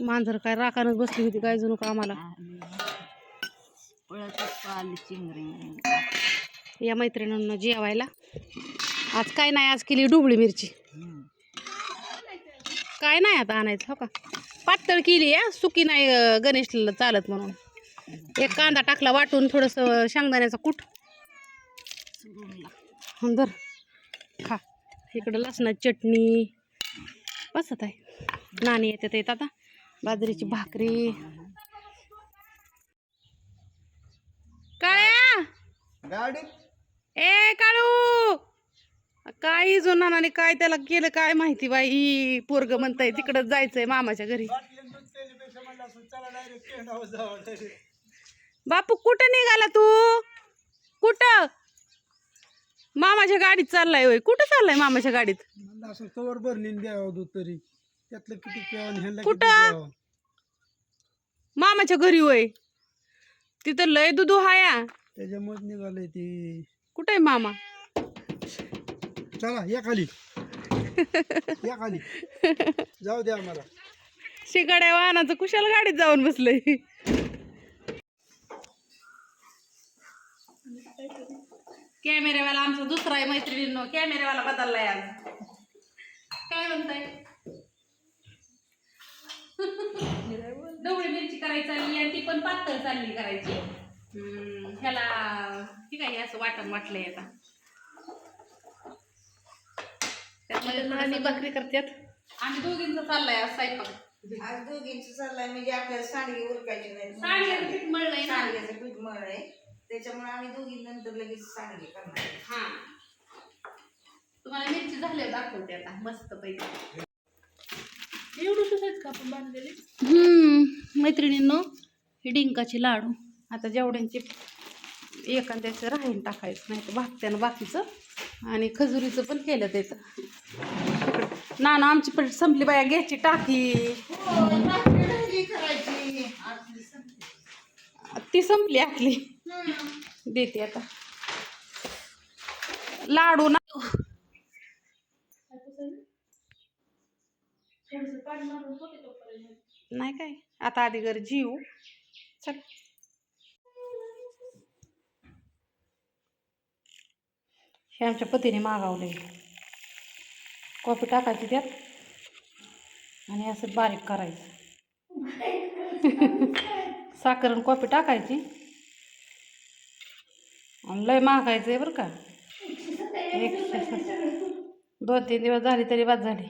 मांजर काय राखानच बसली होती काय जणू का आम्हाला या मैत्रिणींना जेवायला. आज काय नाही आज केली डुबळी मिरची. काय नाही आता आणायचं हो का? पातळ केली आहे सुकी नाही गणेशला चालत म्हणून. एक कांदा टाकला वाटून थोडंसं शेंगदाण्याचा कूट. हं, धर. खा. इकडं लसणाची चटणी. बसत आहे. नाणी येतात येत आता बाजरीची भाकरी. काळ्या! गाडी. ए काळू! काय जुनानाने काय त्याला केलं काय माहिती बाई. पोरग म्हणताय तिकडं जायचंय मामाच्या घरी. बापू कुठं निघाला तू? कुठं? मामाच्या गाडीत चाललाय होय. कुठं चाललाय मामाच्या गाडीत? कवर भरली द्यावं तरी. त्यातलं किती प्यावं ह्यांना कुठं? किती प्यावं मामाच्या घरी होय तिथं लय दुधू हाया. त्याच्यामुळे निघालंय ते. कुठे मामा? चला या खाली. या खाली. जाऊ द्या आम्हाला. शिगाड्या वाहनाचं कुशाल गाडीत जाऊन बसलंय. कॅमेरेवाला आमचा दुसरा आहे मैत्रिणींनो. कॅमेरेवाला बदललाय आज. काय म्हणताय? डवळी मिरची करायची चालली आणि ती पण पातळ चालली करायची. हम्म, ह्याला ठीक आहे असं वाटण वाटलंय आता. आणि भाकरी करतात आम्ही दोघींचा चाललाय आज स्वयंपाक. आज दोघींचं चाललंय म्हणजे आपल्याला सांडगे उरकायचे नाही सांडग्याचं पीठ मळलंय ना. सांडग्याचं पीठ मळ आहे त्याच्यामुळे आम्ही दोघी नंतर लगेच सांडगे करणार. आहे. हा. तुम्हाला मिरची झाले दाखवते आता मस्त पैकी. हम्म मैत्रिणींनो हे डिंकाचे लाडू. आता जेवढ्यांचे एखाद्याचं राहीन टाकायचं नाही तर भागत्यानं बाकीचं आणि खजुरीचं पण केलं त्याचं. ना ना आमची पण संपली बाया घ्यायची टाकी. ती संपली आपली देते आता. लाडू ना नाही काय? आता आधी घर जीव. चल. हे आमच्या पतीने मागवले कॉफी टाकायची त्यात. आणि असं बारीक करायचं. साखर आणि कॉफी टाकायची. आणि लय मागायचं आहे बरं का. एकशे दोन तीन दिवस झाले तरी बाद झाली.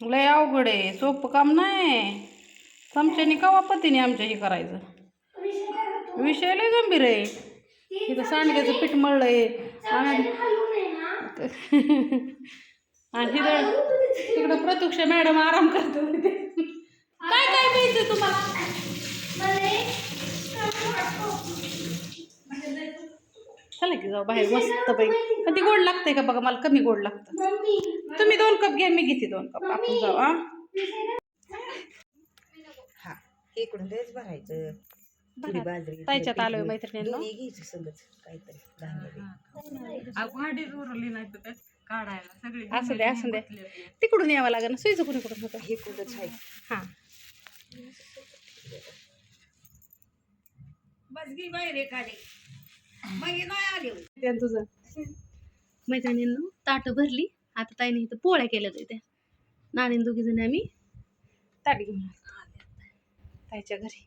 लय अवघड आहे सोपं काम नाही चमच्याने का पतीने आमच्या हे करायचं? विषय लय गंभीर आहे. इथं सांडग्याचं पीठ मळलंय. आणि आणि तिथं तिकडं प्रत्यक्ष मॅडम आराम करतो काय काय प्यायचं तुम्हाला? चला की जाऊ बाहेर मस्त पैकी पण ती गोड लागते का बघा मला कमी गोड लागतं. तुम्ही दोन कप घ्या मी घेते दोन कप. आपण जाऊ हा. हा इकडून तेच भरायचं. थोडी बाजरी ताईच्यात आलोय मैत्रिणींनो. दोन्ही घ्यायचं संगच काहीतरी धान्य असू द्या असू द्या तिकडून यावं लागेल ना सुईचं कुणीकडून होतं? हे कुठंच आहे. हां. बसगी बाहेर एखादी. त्या तुझं? मैत्रिणींनो ताटं भरली. आता ताईने इथं पोळ्या केल्या त्या. नाणी दोघी जणी आम्ही ताट घेऊन ताईच्या घरी.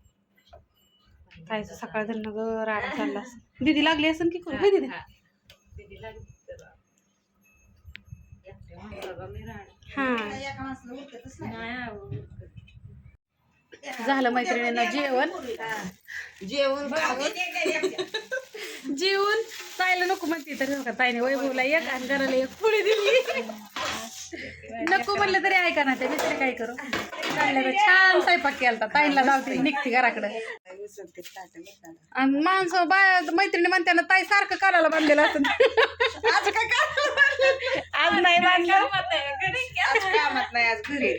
ताईचं सकाळ धरण ग राडा चालला असेल. दीदी लागली असेल की करू दीदी? हां झालं मैत्रिणींना जेवण. जेवण जेवण ताईला नको म्हणते तर का ताईने वैभवला एक आणि घराला एक पुढे दिली. नको म्हणलं तरी ऐका ना ते मी तरी काय करू? ताईला छान स्वयंपाक केला ताईला लावते निघते घराकडे. आणि माणसं बाय मैत्रिणी म्हणते ना ताई सारखं कानाला बांधलेलं असं आज काय आज नाही बांधलं. आज कामात नाही आज घरी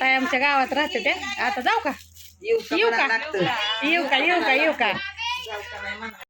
ताई आमच्या गावात राहते त्या. आता जाऊ का? येऊ का? येऊ का येऊ का येऊ का? Jauh ke?